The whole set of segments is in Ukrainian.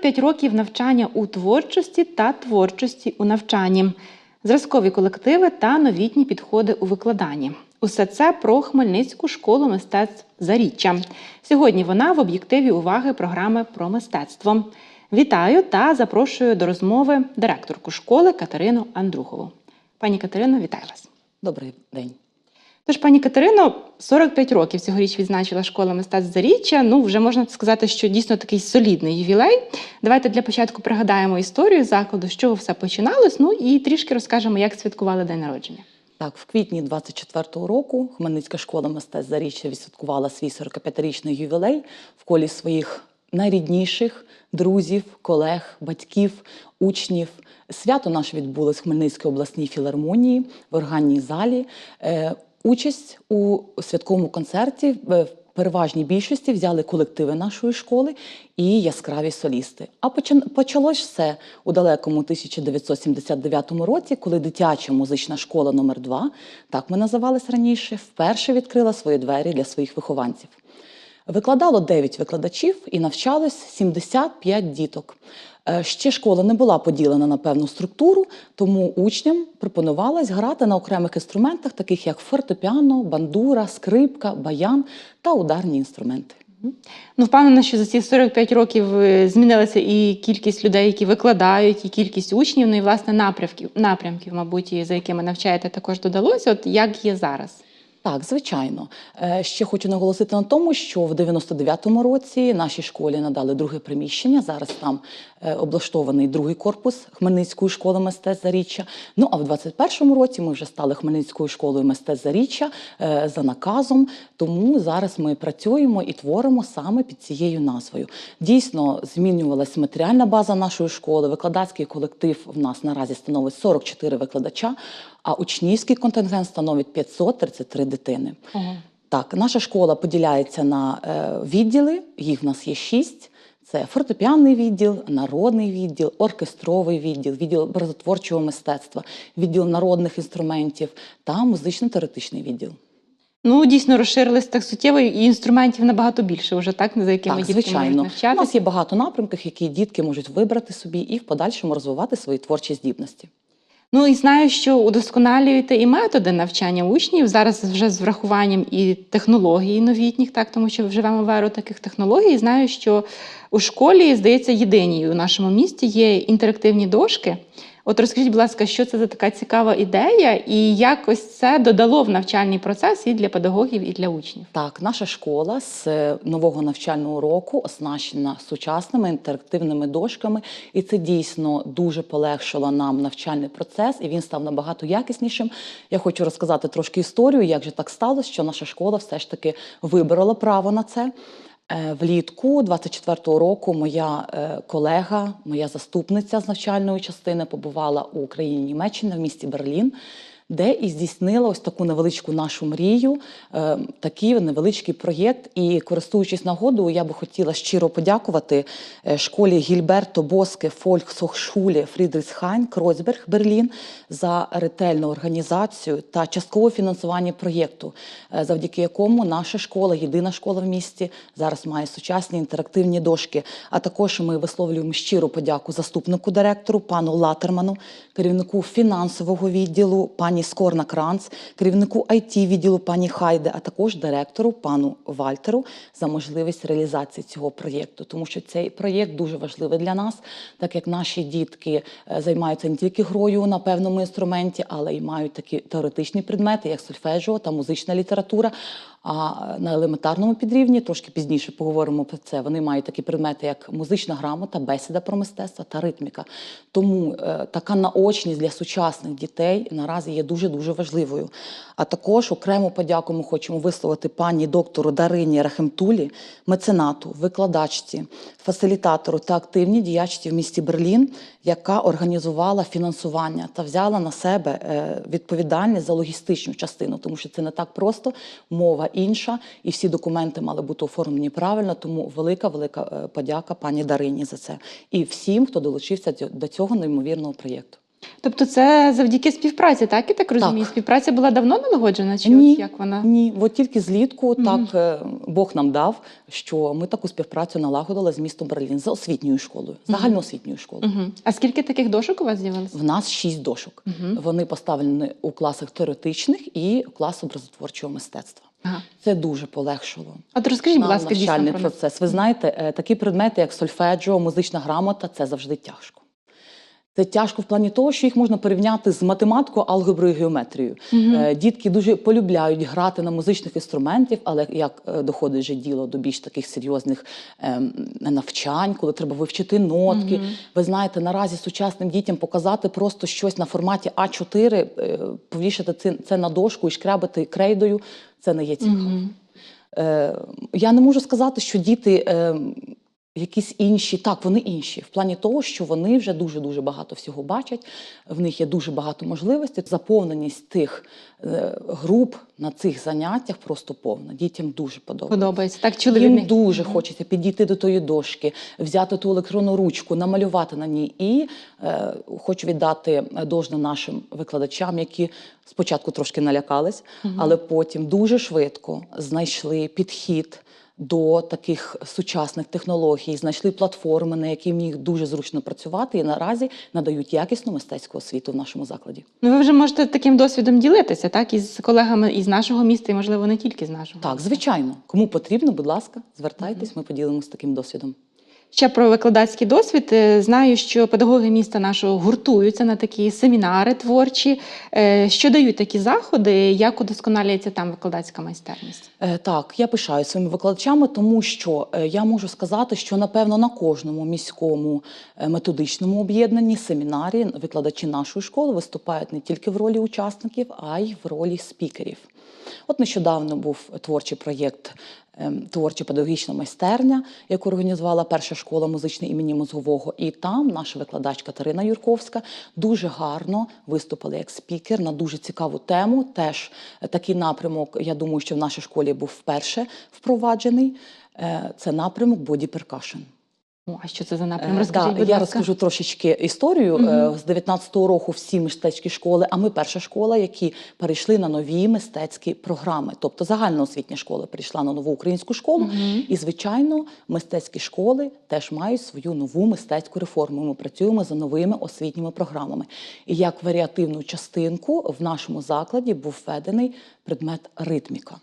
45 років навчання у творчості та творчості у навчанні, зразкові колективи та новітні підходи у викладанні. Усе це про Хмельницьку школу мистецтв Заріччя. Сьогодні вона в об'єктиві уваги програми про мистецтво. Вітаю та запрошую до розмови директорку школи Катерину Андрухову. Пані Катерино, вітаю вас. Добрий день. Тож, пані Катерино, 45 років цьогоріч відзначила школа мистецтв Заріччя. Ну, вже можна сказати, що дійсно такий солідний ювілей. Давайте для початку пригадаємо історію закладу, з чого все починалось. Ну і трішки розкажемо, як святкували день народження. Так, в квітні 24-го року Хмельницька школа мистецтв Заріччя відсвяткувала свій 45-річний ювілей в колі своїх найрідніших друзів, колег, батьків, учнів. Свято наше відбулось в Хмельницькій обласній філармонії в органній залі. Участь у святковому концерті в переважній більшості взяли колективи нашої школи і яскраві солісти. А почалось все у далекому 1979 році, коли дитяча музична школа номер 2 так ми називалися раніше, вперше відкрила свої двері для своїх вихованців. Викладало 9 викладачів і навчалось 75 діток. Е, Ще школа не була поділена на певну структуру, тому учням пропонувалось грати на окремих інструментах, таких як фортепіано, бандура, скрипка, баян та ударні інструменти. Ну, впевнена, що за ці 45 років е, змінилася і кількість людей, які викладають, і кількість учнів, ну і власне напрямків, напрямків, мабуть, за якими навчаєте, також додалося. От як є зараз? Так, звичайно. Е, Ще хочу наголосити на тому, що в 99-му році нашій школі надали друге приміщення. Зараз там е, облаштований другий корпус Хмельницької школи мистецтв Заріччя. Ну а в 21-му році ми вже стали Хмельницькою школою мистецтв Заріччя е, за наказом. Тому зараз ми працюємо і творимо саме під цією назвою. Дійсно, змінювалась матеріальна база нашої школи. Викладацький колектив в нас наразі становить 44 викладача, а учнівський контингент становить 533 дитини. Ого. Так, наша школа поділяється на е, відділи, їх в нас є шість. Це фортепіанний відділ, народний відділ, оркестровий відділ, відділ образотворчого мистецтва, відділ народних інструментів та музично-теоретичний відділ. Ну, дійсно розширились так суттєво, і інструментів набагато більше, вже так, за якими так, дітки звичайно. можуть У нас є багато напрямків, які дітки можуть вибрати собі і в подальшому розвивати свої творчі здібності. Ну і знаю, що удосконалюєте і методи навчання учнів зараз вже з врахуванням і технологій новітніх, так тому що живемо в еру таких технологій. Знаю, що у школі, здається, єдиній у нашому місті є інтерактивні дошки. От розкажіть, будь ласка, що це за така цікава ідея, і як ось це додало в навчальний процес і для педагогів, і для учнів. Так, наша школа з е, нового навчального року оснащена сучасними інтерактивними дошками, і це дійсно дуже полегшило нам навчальний процес, і він став набагато якіснішим. Я хочу розказати трошки історію, як же так сталося, що наша школа все ж таки виборола право на це. Е, Влітку 24-го року моя е, колега, моя заступниця з навчальної частини побувала у Україні Німеччина в місті Берлін, де і здійснила ось таку невеличку нашу мрію, е, такий невеличкий проєкт. І користуючись нагодою, я би хотіла щиро подякувати е, школі Гільберто Боске Фольксохшулі Фрідрісхайн Кройцберг Берлін за ретельну організацію та часткове фінансування проєкту, е, завдяки якому наша школа, єдина школа в місті, зараз має сучасні інтерактивні дошки. А також ми висловлюємо щиру подяку заступнику директору, пану Латерману, керівнику фінансового відділу, пані Скорна Кранц, керівнику it відділу пані Хайде, а також директору пану Вальтеру за можливість реалізації цього проєкту, тому що цей проєкт дуже важливий для нас, так як наші дітки е, займаються не тільки грою на певному інструменті, але й мають такі теоретичні предмети, як сольфеджіо та музична література. А на елементарному підрівні, трошки пізніше поговоримо про це. Вони мають такі предмети, як музична грамота, бесіда про мистецтво та ритміка. Тому е, така наочність для сучасних дітей наразі є дуже дуже важливою. А також окрему подяку ми хочемо висловити пані доктору Дарині Рахемтулі, меценату, викладачці, фасилітатору та активній діячці в місті Берлін, яка організувала фінансування та взяла на себе е, відповідальність за логістичну частину, тому що це не так просто, мова інша, і всі документи мали бути оформлені правильно. Тому велика велика е, подяка пані Дарині за це і всім, хто долучився до цього неймовірного проєкту. Тобто, це завдяки співпраці, так я так розумію? Так. Співпраця була давно налагоджена, чи Ні. от як вона? Ні, от тільки злітку Мгм. так е, Бог нам дав, що ми таку співпрацю налагодили з містом Берлін за освітньою школою, загальноосвітньою школою. Угу. А скільки таких дошок у вас з'явилося? В нас шість дошок. Мгм. Вони поставлені у класах теоретичних і клас образотворчого мистецтва. Ага. Це дуже полегшило. От розкажіть, будь ласка, навчальний про процес. Ви знаєте, е, такі предмети, як сольфеджіо, музична грамота, це завжди тяжко. Це тяжко в плані того, що їх можна порівняти з математикою, алгеброю, і геометрією. Е, Дітки дуже полюбляють грати на музичних інструментів, але як е, доходить же діло до більш таких серйозних ем, навчань, коли треба вивчити нотки. Мгм. Ви знаєте, наразі сучасним дітям показати просто щось на форматі А4, е, повішати це, на дошку і шкрябати крейдою, це не є цікаво. Е, я не можу сказати, що діти е, якісь інші, так, вони інші, в плані того, що вони вже дуже дуже багато всього бачать. В них є дуже багато можливостей. Заповненість тих е, груп на цих заняттях просто повна. Дітям дуже подобається. Подобається. Так чули Їм дуже хочеться підійти до тої дошки, взяти ту електронну ручку, намалювати на ній. І е, хочу віддати должне нашим викладачам, які спочатку трошки налякались, але потім дуже швидко знайшли підхід. До таких сучасних технологій знайшли платформи, на які міг дуже зручно працювати, і наразі надають якісну мистецьку освіту в нашому закладі. Ну, ви вже можете таким досвідом ділитися, так, із колегами із нашого міста, і можливо не тільки з нашого. Так, звичайно, кому потрібно, будь ласка, звертайтесь, ми поділимося таким досвідом. Ще про викладацький досвід. Е, Знаю, що педагоги міста нашого гуртуються на такі семінари творчі. Е, Що дають такі заходи, як удосконалюється там викладацька майстерність? Е, Так, я пишаю своїми викладачами, тому що я можу сказати, що напевно на кожному міському методичному об'єднанні семінарі викладачі нашої школи виступають не тільки в ролі учасників, а й в ролі спікерів. От нещодавно був творчий проєкт ем, Творча педагогічна майстерня, яку організувала перша школа музичної імені Мозгового. І там наша викладачка Тарина Юрковська дуже гарно виступила як спікер на дуже цікаву тему. Теж е, такий напрямок, я думаю, що в нашій школі був вперше впроваджений. Е, Це напрямок боді перкашн. О, а що це за напрям? Е, Розкажіть, будь я ласка. розкажу трошечки історію. Е, З 19-го року всі мистецькі школи, а ми перша школа, які перейшли на нові мистецькі програми. Тобто загальноосвітня школа перейшла на нову українську школу. Мгм. І, звичайно, мистецькі школи теж мають свою нову мистецьку реформу. Ми працюємо за новими освітніми програмами. І як варіативну частинку в нашому закладі був введений предмет ритміка.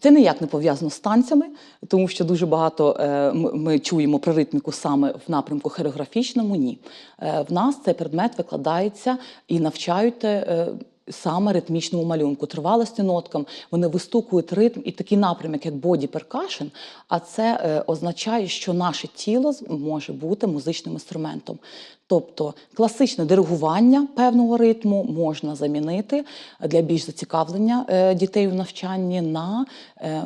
Це ніяк не пов'язано з танцями, тому що дуже багато е, ми, чуємо про ритміку саме в напрямку хореографічному. Ні. Е, в нас цей предмет викладається і навчають. Саме ритмічному малюнку, тривалості ноткам, вони вистукують ритм і такий напрямок, як боді перкашн, а це е, означає, що наше тіло може бути музичним інструментом. Тобто класичне диригування певного ритму можна замінити для більш зацікавлення е, дітей в навчанні на е,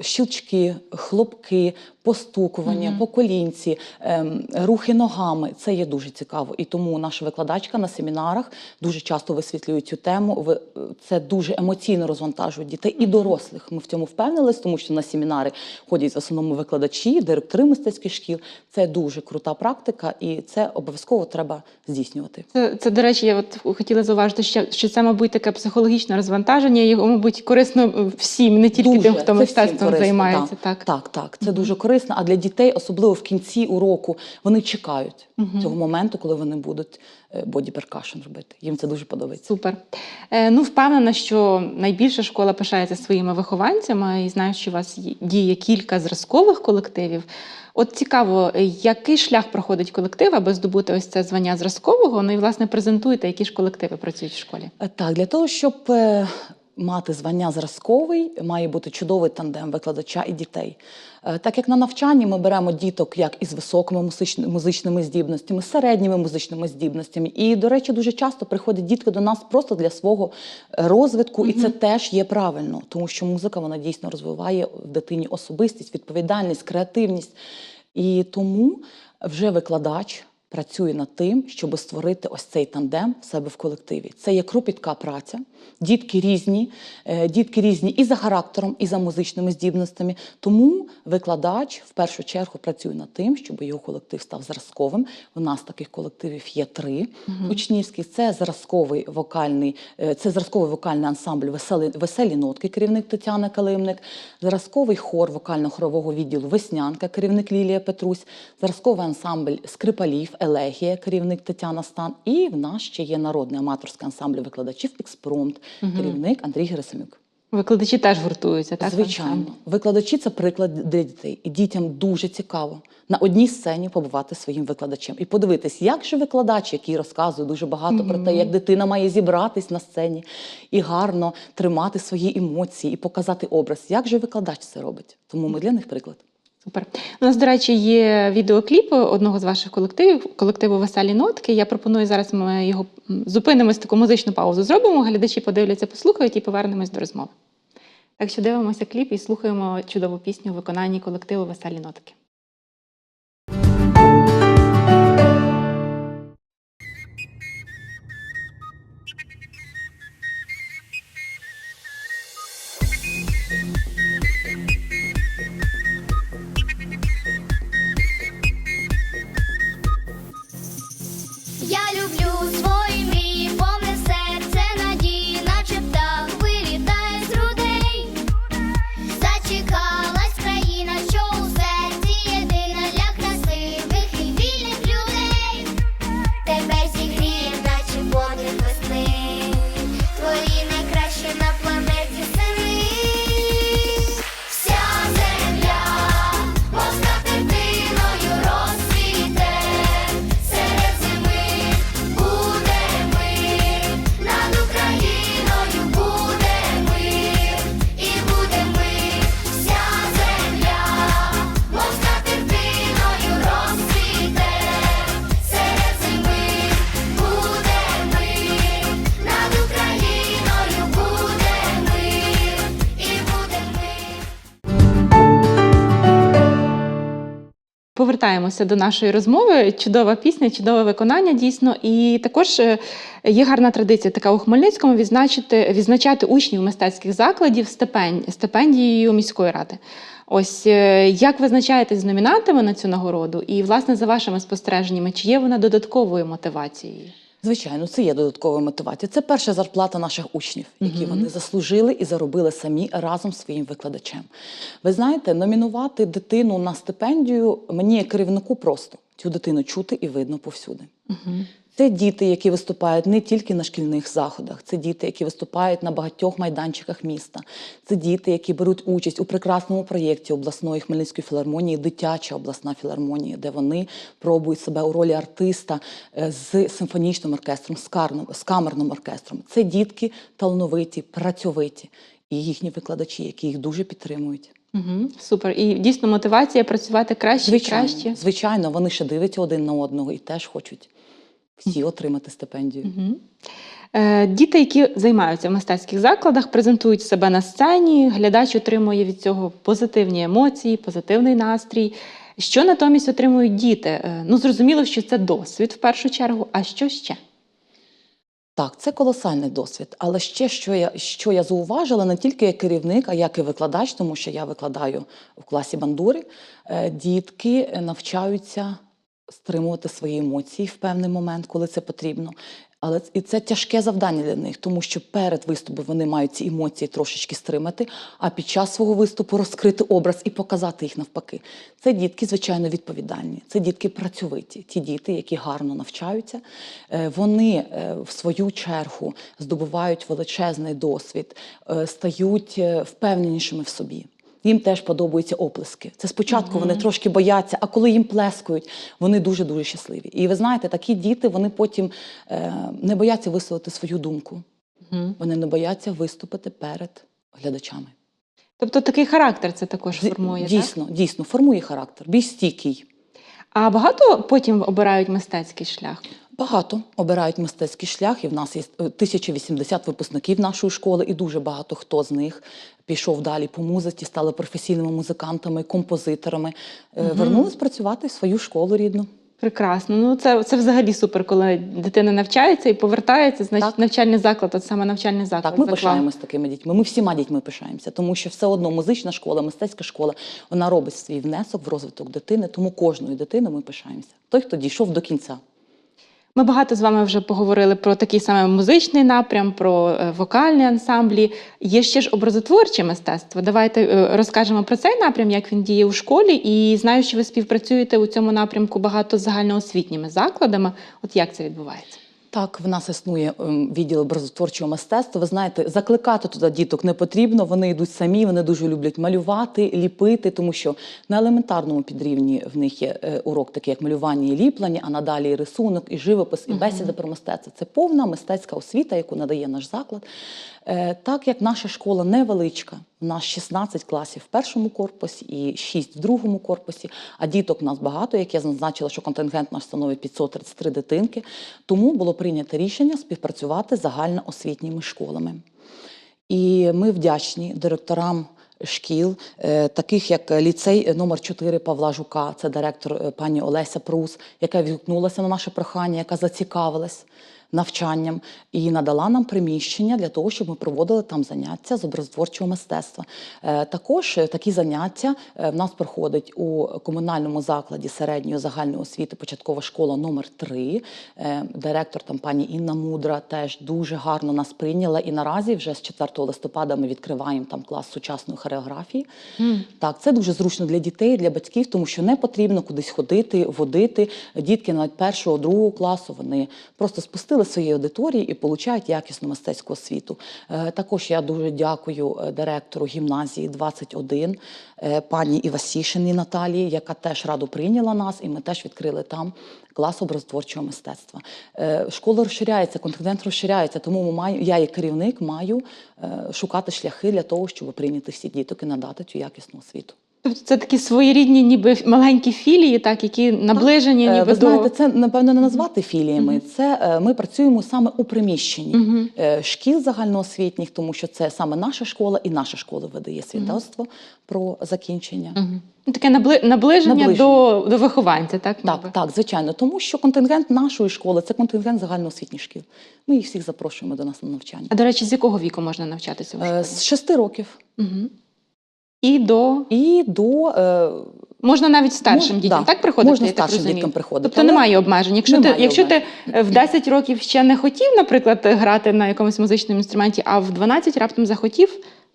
щелчки, хлопки, постукування, Мгм. по колінці, ем, рухи ногами. Це є дуже цікаво. І тому наша викладачка на семінарах дуже часто висвітлює цю тему. Ви- Це дуже емоційно розвантажує дітей і дорослих. Ми в цьому впевнились, тому що на семінари ходять в основному викладачі, директори мистецьких шкіл. Це дуже крута практика, і це обов'язково треба здійснювати. Це, це, до речі, я от хотіла зауважити, що, що це, мабуть, таке психологічне розвантаження. Його, мабуть, корисно е, всім, не тільки Дуже. тим, хто мистецтвом корисно, займається. да. Так. Так, так, це дуже корисно. А для дітей, особливо в кінці уроку, вони чекають Мгм. цього моменту, коли вони будуть боді перкашн робити. Їм це дуже подобається. Супер. Е, ну, впевнена, що найбільша школа пишається своїми вихованцями, і знаю, що у вас діє кілька зразкових колективів. От цікаво, е, який шлях проходить колектив, аби здобути ось це звання зразкового? Ну і власне презентуєте, які ж колективи працюють в школі. Е, Так, для того, щоб е, мати звання зразковий, має бути чудовий тандем викладача і дітей. Е, Так як на навчанні ми беремо діток як із високими музичними, здібностями, середніми музичними здібностями. І, до речі, дуже часто приходять дітки до нас просто для свого е, розвитку, і це теж є правильно, тому що музика вона дійсно розвиває в дитині особистість, відповідальність, креативність. І тому вже викладач працює над тим, щоб створити ось цей тандем в себе в колективі. Це є кропітка праця. Дітки різні, е, дітки різні і за характером, і за музичними здібностями. Тому викладач в першу чергу працює над тим, щоб його колектив став зразковим. У нас таких колективів є три учнівські. Це зразковий вокальний, е, це зразковий вокальний ансамбль веселі, веселі нотки, керівник Тетяна Калимник, зразковий хор вокально-хорового відділу Веснянка, керівник Лілія Петрусь, зразковий ансамбль скрипалів Елегія, керівник Тетяна Стан. І в нас ще є народний аматорський ансамбль викладачів Експромт, керівник Андрій Герасимюк. Викладачі теж гуртуються, так? Звичайно, викладачі це приклад для дітей. І дітям дуже цікаво на одній сцені побувати своїм викладачем і подивитись, як же викладач, який розказує дуже багато про те, як дитина має зібратись на сцені і гарно тримати свої емоції і показати образ. Як же викладач це робить? Тому ми для них приклад. Супер. У нас, до речі, є відеокліп одного з ваших колективів, колективу Веселі нотки. Я пропоную зараз ми його зупинимось, таку музичну паузу зробимо. Глядачі подивляться, послухають і повернемось до розмови. Так що дивимося кліп і слухаємо чудову пісню у виконанні колективу Веселі нотки. Повертаємося до нашої розмови. Чудова пісня, чудове виконання дійсно. І також е, є гарна традиція така у Хмельницькому відзначити, відзначати учнів мистецьких закладів стипендією стипендією міської ради. Ось е, як визначаєтесь з номінантами на цю нагороду, і власне за вашими спостереженнями, чи є вона додатковою мотивацією? Звичайно, це є додаткова мотивація. Це перша зарплата наших учнів, які вони заслужили і заробили самі разом з своїм викладачем. Ви знаєте, номінувати дитину на стипендію мені як керівнику просто цю дитину чути і видно повсюди. Це діти, які виступають не тільки на шкільних заходах, це діти, які виступають на багатьох майданчиках міста. Це діти, які беруть участь у прекрасному проєкті обласної Хмельницької філармонії, дитяча обласна філармонія, де вони пробують себе у ролі артиста е, з симфонічним оркестром, з камерним оркестром. Це дітки талановиті, працьовиті і їхні викладачі, які їх дуже підтримують. Угу, супер. І дійсно мотивація працювати краще і краще. звичайно, вони ще дивляться один на одного і теж хочуть всі отримати стипендію. Е, Діти, які займаються в мистецьких закладах, презентують себе на сцені. Глядач отримує від цього позитивні емоції, позитивний настрій. Що натомість отримують діти? Е, Ну, зрозуміло, що це досвід в першу чергу. А що ще? Так, це колосальний досвід. Але ще що я, що я зауважила, не тільки як керівник, а як і викладач, тому що я викладаю в класі бандури, е, дітки е, навчаються стримувати свої емоції в певний момент, коли це потрібно. Але і це тяжке завдання для них, тому що перед виступом вони мають ці емоції трошечки стримати, а під час свого виступу розкрити образ і показати їх навпаки. Це дітки, звичайно, відповідальні. Це дітки працьовиті, ті діти, які гарно навчаються. Е, Вони е, в свою чергу здобувають величезний досвід, е, стають впевненішими в собі. Їм теж подобаються оплески. Це спочатку вони трошки бояться, а коли їм плескають, вони дуже дуже щасливі. І ви знаєте, такі діти вони потім е, не бояться висловити свою думку. Вони не бояться виступити перед глядачами. Тобто такий характер це також формує. Так? дійсно, дійсно, формує характер, більш стійкий. А багато потім обирають мистецький шлях. Багато обирають мистецький шлях, і в нас є е, 1080 випускників нашої школи, і дуже багато хто з них пішов далі по музиці, стали професійними музикантами, композиторами, е, вернулись працювати в свою школу рідну. Прекрасно. Ну це, це взагалі супер, коли дитина навчається і повертається, значить Так. навчальний заклад, от саме навчальний заклад. Так, ми заклав. пишаємось такими дітьми. Ми всіма дітьми пишаємося, тому що все одно музична школа, мистецька школа, вона робить свій внесок в розвиток дитини, тому кожною дитиною ми пишаємося. Той, хто дійшов до кінця. Ми багато з вами вже поговорили про такий саме музичний напрям, про е, вокальні ансамблі. Є ще ж образотворче мистецтво. Давайте е, розкажемо про цей напрям, як він діє у школі. І знаю, що ви співпрацюєте у цьому напрямку багато з загальноосвітніми закладами. От як це відбувається? Так, в нас існує ем, відділ образотворчого мистецтва. Ви знаєте, закликати туди діток не потрібно. Вони йдуть самі, вони дуже люблять малювати, ліпити, тому що на елементарному підрівні в них є е, урок, такий як малювання і ліплення, а надалі і рисунок, і живопис, і бесіда про мистецтво. Це повна мистецька освіта, яку надає наш заклад. Е, Так як наша школа невеличка, у нас 16 класів в першому корпусі і 6 в другому корпусі, а діток у нас багато, як я зазначила, що контингент наш становить 533 дитинки. Тому було прийнято рішення співпрацювати з загальноосвітніми школами. І ми вдячні директорам шкіл, е, таких як ліцей номер 4 Павла Жука, це директор е, пані Олеся Прус, яка відгукнулася на наше прохання, яка зацікавилась навчанням і надала нам приміщення для того, щоб ми проводили там заняття з образотворчого мистецтва. Е, Також е, такі заняття е, в нас проходить у комунальному закладі середньої загальної освіти початкова школа номер 3 Е, Директор там пані Інна Мудра теж дуже гарно нас прийняла. І наразі вже з 4 листопада ми відкриваємо там клас сучасної хореографії. Так, це дуже зручно для дітей, для батьків, тому що не потрібно кудись ходити, водити. Дітки навіть першого, другого класу вони просто спустили свої аудиторії і получають якісну мистецьку освіту. Е, Також я дуже дякую е, директору гімназії 21, е, пані Івасішині Наталії, яка теж радо прийняла нас, і ми теж відкрили там клас образотворчого мистецтва. Школа розширяється, континент розширяється, тому ми я, як керівник, маю шукати шляхи для того, щоб прийняти всі діток і надати цю якісну освіту. Тобто це такі своєрідні, ніби маленькі філії, так які наближені, Е, ніби Ви знаєте, до це напевно не назвати філіями. Це е, ми працюємо саме у приміщенні е, шкіл загальноосвітніх, тому що це саме наша школа, і наша школа видає свідоцтво про закінчення. Мгм. Ну, таке набли... наближення, Наближення. До, до вихованця, так? Так, так, звичайно, тому що контингент нашої школи це контингент загальноосвітніх шкіл. Ми їх всіх запрошуємо до нас на навчання. А до речі, з якого віку можна навчатися Е, школі? З шести років Угу. І до і до е, можна навіть старшим Мож- дітям, да, так приходити? можна я старшим розумію? діткам приходити, Тобто але немає обмежень. Якщо немає ти, якщо ти в 10 років ще не хотів, наприклад, грати на якомусь музичному інструменті, а в 12 раптом захотів,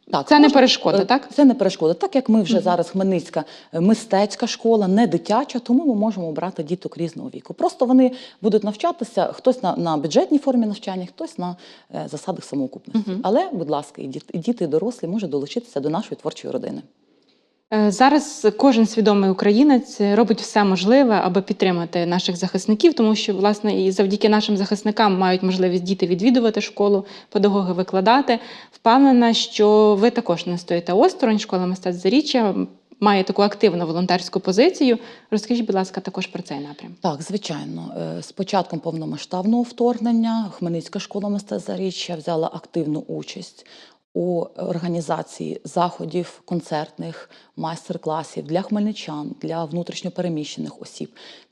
Так, це не перешкода, е, так? Це не перешкода. Так як ми вже зараз Хмельницька е, мистецька школа, не дитяча, тому ми можемо обрати діток різного віку. Просто вони будуть навчатися хтось на, на бюджетній формі навчання, хтось на е, засадах самоокупності. Але, будь ласка, і діти, і діти, і дорослі можуть долучитися до нашої творчої родини. Е, Зараз кожен свідомий українець робить все можливе, аби підтримати наших захисників, тому що власне і завдяки нашим захисникам мають можливість діти відвідувати школу, педагоги викладати. Впевнена, що ви також не стоїте осторонь. Школа мистецтв заріччя має таку активну волонтерську позицію. Розкажіть, будь ласка, також про цей напрям. Так, звичайно, Е, з початком повномасштабного вторгнення Хмельницька школа мистецтв заріччя взяла активну участь у організації заходів, концертних майстер-класів для хмельничан, для внутрішньопереміщених осіб.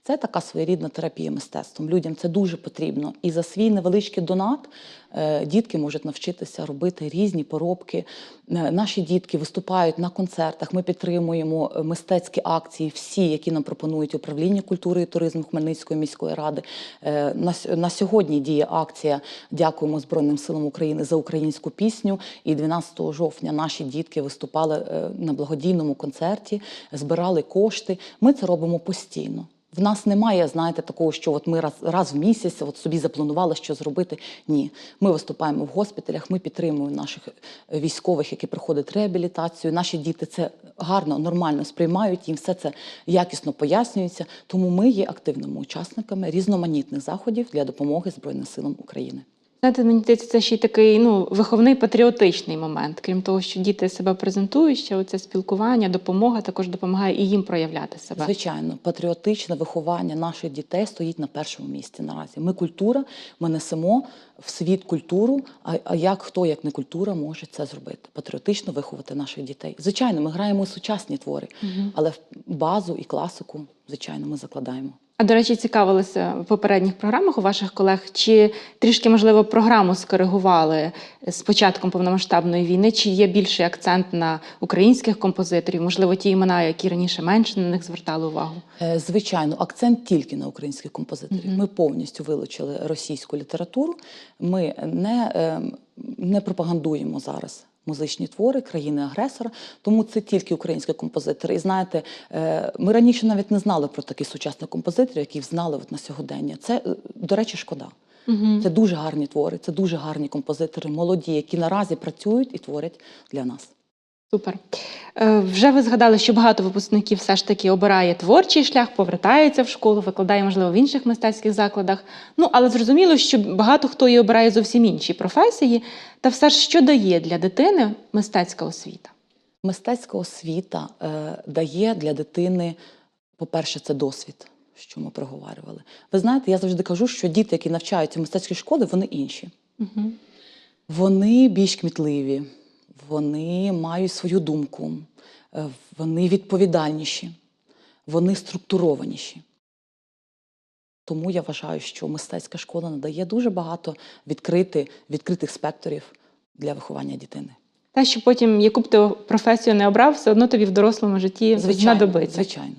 Це така своєрідна терапія мистецтвом. Людям це дуже потрібно. І за свій невеличкий донат е, дітки можуть навчитися робити різні поробки. Е, Наші дітки виступають на концертах. Ми підтримуємо е, мистецькі акції, всі, які нам пропонують управління культури і туризму Хмельницької міської ради. На, сьогодні діє акція Дякуємо Збройним силам України за українську пісню. І 12 жовтня наші дітки виступали на благодійному концерті, збирали кошти. Ми це робимо постійно. В нас немає, знаєте, такого, що от ми раз, раз в місяць от собі запланували, що зробити. Ні, ми виступаємо в госпіталях, ми підтримуємо наших е, військових, які проходять реабілітацію. Наші діти це гарно, нормально сприймають, їм все це якісно пояснюється. Тому ми є активними учасниками різноманітних заходів для допомоги Збройним силам України. Знаєте, мені здається, це ще й такий ну, виховний патріотичний момент. Крім того, що діти себе презентують, ще оце спілкування, допомога також допомагає і їм проявляти себе. Звичайно, патріотичне виховання наших дітей стоїть на першому місці наразі. Ми культура, ми несемо в світ культуру. А, а як хто, як не культура, може це зробити? Патріотично виховати наших дітей. Звичайно, ми граємо сучасні твори, але в базу і класику звичайно, ми закладаємо. А до речі, цікавилися в попередніх програмах у ваших колег, чи трішки, можливо, програму скоригували з початком повномасштабної війни, чи є більший акцент на українських композиторів, можливо, ті імена, які раніше менше на них звертали увагу. Е, Звичайно, акцент тільки на українських композиторів. Мгм. Ми повністю вилучили російську літературу. Ми не, е, не пропагандуємо зараз музичні твори країни-агресора, тому це тільки українські композитори. І знаєте, е, ми раніше навіть не знали про таких сучасних композиторів, яких знали от на сьогодення. Це, е, до речі, шкода. Угу. Це дуже гарні твори, це дуже гарні композитори, молоді, які наразі працюють і творять для нас. Супер. Е, вже ви згадали, що багато випускників все ж таки обирає творчий шлях, повертається в школу, викладає, можливо, в інших мистецьких закладах. Ну, але зрозуміло, що багато хто і обирає зовсім інші професії. Та все ж, що дає для дитини мистецька освіта? Мистецька освіта е, дає для дитини, по-перше, це досвід, що ми проговорювали. Ви знаєте, я завжди кажу, що діти, які навчаються в мистецькій школі, вони інші. Угу. Вони більш кмітливі, вони мають свою думку, е, вони відповідальніші, вони структурованіші. Тому я вважаю, що мистецька школа надає дуже багато відкрити, відкритих спектрів для виховання дитини. Те, що потім, яку б ти професію не обрав, все одно тобі в дорослому житті знадобиться. звичайно.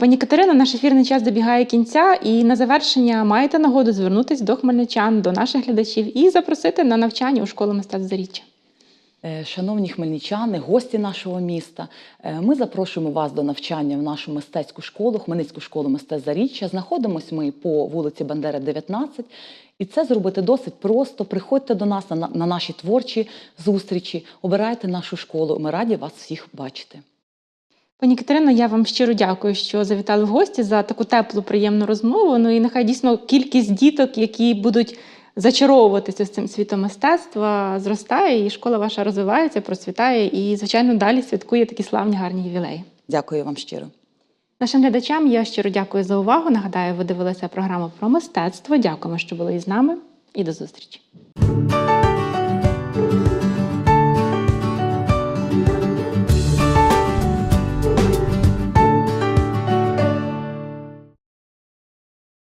Пані Катерино, наш ефірний час добігає кінця, і на завершення маєте нагоду звернутися до хмельничан, до наших глядачів і запросити на навчання у школу мистецтв Заріччя. Е, Шановні хмельничани, гості нашого міста, е, ми запрошуємо вас до навчання в нашу мистецьку школу, Хмельницьку школу мистецтв Заріччя. Знаходимось ми по вулиці Бандери, 19. І це зробити досить просто. Приходьте до нас на, на наші творчі зустрічі, обирайте нашу школу. Ми раді вас всіх бачити. Пані Катерино, я вам щиро дякую, що завітали в гості за таку теплу, приємну розмову. Ну і нехай дійсно кількість діток, які будуть зачаровуватися з цим світом мистецтва, зростає, і школа ваша розвивається, процвітає і, звичайно, далі святкує такі славні гарні ювілеї. Дякую вам щиро. Нашим глядачам я щиро дякую за увагу. Нагадаю, ви дивилися програму про мистецтво. Дякуємо, що були із нами, і до зустрічі.